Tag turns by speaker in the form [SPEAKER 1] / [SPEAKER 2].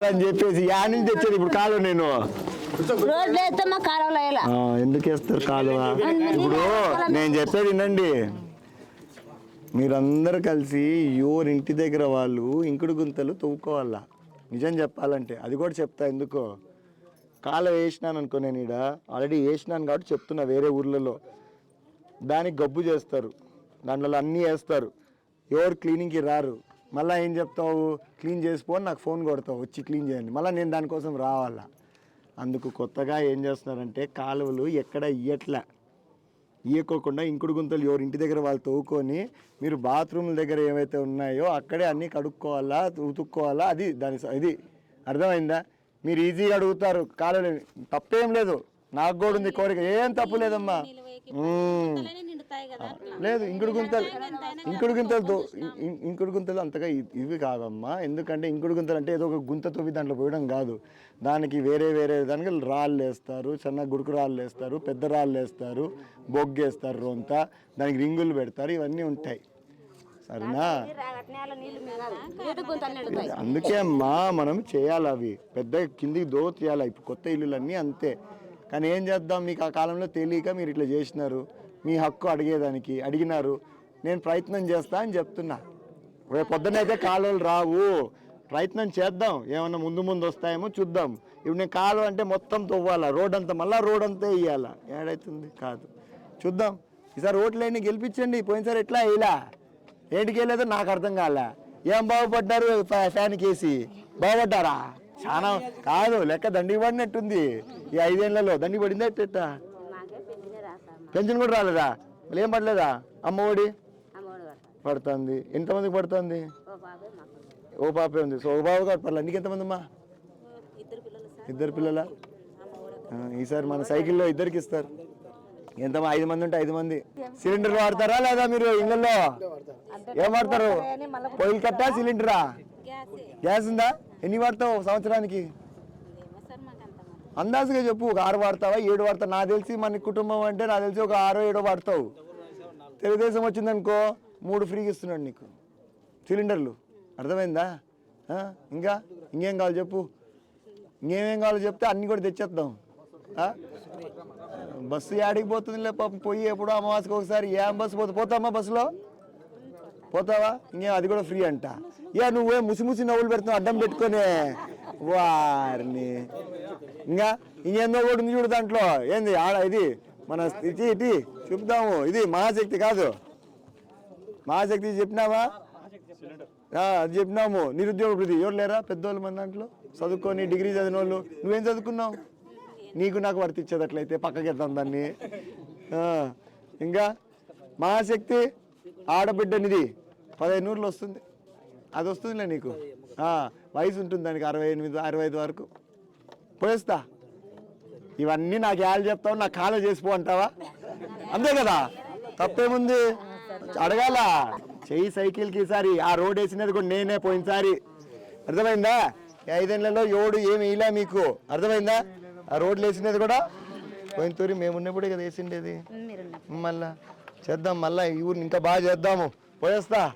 [SPEAKER 1] అని చెప్పేసి యా నుంచి తెచ్చేది ఇప్పుడు కాలువ నేను.
[SPEAKER 2] రోడ్లు వేస్తే మా కాలువలో వేయాల
[SPEAKER 1] ఆ, ఎందుకు వేస్తారు కాలువ ఇప్పుడు నేను చెప్పేది వినండి. మీరందరూ కలిసి ఎవరు ఇంటి దగ్గర వాళ్ళు ఇంకుడు గుంతలు తవ్వుకోవాలా? నిజం చెప్పాలంటే. అది కూడా చెప్తా ఎందుకో? కాలువ వేసినాను అనుకో నేను ఈడ. ఆల్రెడీ వేసినాను కాబట్టి చెప్తున్నా వేరే ఊర్లలో. దానికి గబ్బు చేస్తారు. దాంట్లో అన్నీ వేస్తారు. ఎవరు క్లీనింగ్కి రారు. మళ్ళీ ఏం చెప్తావు? క్లీన్ చేసిపో నాకు ఫోన్ కొడతావు. వచ్చి క్లీన్ చేయండి. మళ్ళీ నేను దానికోసం రావాలా? అందుకు కొత్తగా ఏం చేస్తున్నారంటే కాలువలు ఎక్కడ ఇయ్యట్లే. ఇయ్యకోకుండా ఇంకుడు గుంతలు ఎవరు ఇంటి దగ్గర వాళ్ళు తవ్వుకొని మీరు బాత్రూమ్ల దగ్గర ఏవైతే ఉన్నాయో అక్కడే అన్నీ కడుక్కోవాలా ఉతుక్కోవాలా? అది దాని స- ఇది అర్థమైందా? మీరు ఈజీగా అడుగుతారు కాలువలు తప్పేం లేదు. నాకు కూడా ఉంది కోరిక. ఏం తప్పు లేదమ్మా. మ్మ్. లేదు ఇంకుడు గుంతలు ఇంకుడు గుంతలు ఇంకుడు గుంతలు అంతగా ఇ- ఇవి కాదమ్మా ఎందుకంటే ఇంకుడు గుంతలు అంటే ఏదో ఒక గుంత తవ్వి దాంట్లో పోయడం కాదు. దానికి వేరే వేరే దానికి రాళ్ళు వేస్తారు చిన్న గుడుకు రాళ్ళు వేస్తారు పెద్ద రాళ్ళు వేస్తారు బొగ్గేస్తారు రొంత దానికి రింగులు పెడతారు ఇవన్నీ ఉంటాయి. సరేనా? అందుకే అమ్మా మనం చేయాలి అవి. పెద్ద కిందికి దో తీయాలి ఇప్పుడు కొత్త ఇల్లులన్నీ అంతే. కానీ ఏం చేద్దాం మీకు ఆ కాలంలో తెలియక మీరు ఇట్లా చేసినారు. మీ హక్కు అడిగేదానికి అడిగినారు. నేను ప్రయత్నం చేస్తా అని చెప్తున్నా. రేపు పొద్దునైతే కాలువలు రావు. ప్రయత్నం చేద్దాం. ఏమన్నా ముందు ముందు వస్తాయేమో చూద్దాం. ఇప్పుడు నేను కాలువ అంటే మొత్తం తవ్వాలా? రోడ్ అంతా మళ్ళీ రోడ్ అంతా వేయాలా? ఏడైతుంది? కాదు. చూద్దాం. ఈసారి ఓట్లన్నీ గెలిపించండి? పోయినసారి ఎట్లా వేయలా? ఏంటికి వెళ్ళేదో నాకు అర్థం కాలే. ఏం బాగుపడ్డారు? ఫ్యాన్కి వేసి బాగుపడ్డారా? చాలా కాదు లెక్క దండికి పడినట్టుంది. ఈ ఐదేళ్ళలో దండికి పడిందా ఎట్ట పెన్షన్ కూడా రాలేదా? మళ్ళీ ఏం పడలేదా? అమ్మ ఒడి? పడుతుంది. ఎంతమందికి పడుతుంది? ఓ పాపే ఉంది. సో ఓ బాబు కాదు పర్లేదు. నీకు ఎంతమంది అమ్మా? ఇద్దరు పిల్లల ఈసారి మన సైకిల్లో ఇద్దరికి ఇస్తారు. ఎంత ఐదు మంది ఉంటే ఐదు మంది. సిలిండర్ వాడతారా లేదా మీరు ఇళ్ళల్లో ఏం వాడతారు? పొయ్యిలు కట్టా సిలిండరా? గ్యాస్ ఉందా? ఎన్ని వాడతావు సంవత్సరానికి? అందాజుగా చెప్పు ఒక ఆరు వాడతావా ఏడు వాడతావు నాకు తెలిసి మన కుటుంబం అంటే నాకు తెలిసి ఒక ఆరో ఏడో వాడతావు. తెలుగుదేశం వచ్చిందనుకో మూడు ఫ్రీగా ఇస్తున్నాడు నీకు. సిలిండర్లు. అర్థమైందా? ఇంకా? ఇంకేం కావాలి చెప్పు? ఇంకేమేం కావాలో చెప్తే అన్నీ కూడా తెచ్చేద్దాం. బస్సు యాడికి పోతుందిలే పాపం పోయి ఎప్పుడు అమావాస్యకి ఒకసారి. ఏం బస్సు పోతా పోతామా బస్సులో? పోతావా? ఇంకేం అది కూడా ఫ్రీ అంట. ఏ నువ్వే ముసి ముసి నవ్వులు పెడుతున్నావు అడ్డం పెట్టుకొని. వారిని. ఇంకా ఇంకేందో కూడా ఉంది చూడు దాంట్లో. ఏంది? ఆడ ఇది మన స్థితి ఇది చూపుదాము ఇది మహాశక్తి కాదు. మహాశక్తి చెప్పినావా? అది చెప్పినాము. నిరుద్యోగ వృద్ధి ఎవరు లేరా? పెద్దోళ్ళు మన దాంట్లో? చదువుకొని డిగ్రీ చదివిన వాళ్ళు. నువ్వేం చదువుకున్నావు? నీకు నాకు వర్తించేదట్లయితే పక్కకెళ్తాం దాన్ని. ఇంకా మహాశక్తి ఆడబిడ్డనిది. పదహైదు నూరులు వస్తుంది. అది వస్తుందిలే నీకు. వయసు ఉంటుంది దానికి అరవై ఎనిమిది అరవై ఐదు వరకు. పోయేస్తా. ఇవన్నీ నాకు ఏళ్ళు చెప్తావు నాకు కాలో చేసిపో అంటావా? అంతే కదా? తప్పేముంది? అడగాల. చెయ్యి సైకిల్కి ఈసారి. ఆ రోడ్ వేసినది కూడా నేనే పోయినసారి. అర్థమైందా? ఐదేళ్ళలో ఏడు ఏమి వేయలే మీకు. అర్థమైందా? ఆ రోడ్లు వేసినది కూడా పోయిన తూరి మేము ఉన్నప్పుడే కదా వేసిండేది. మళ్ళా చేద్దాం మళ్ళా ఈ ఊరిని ఇంకా బాగా చేద్దాము. పోయేస్తా.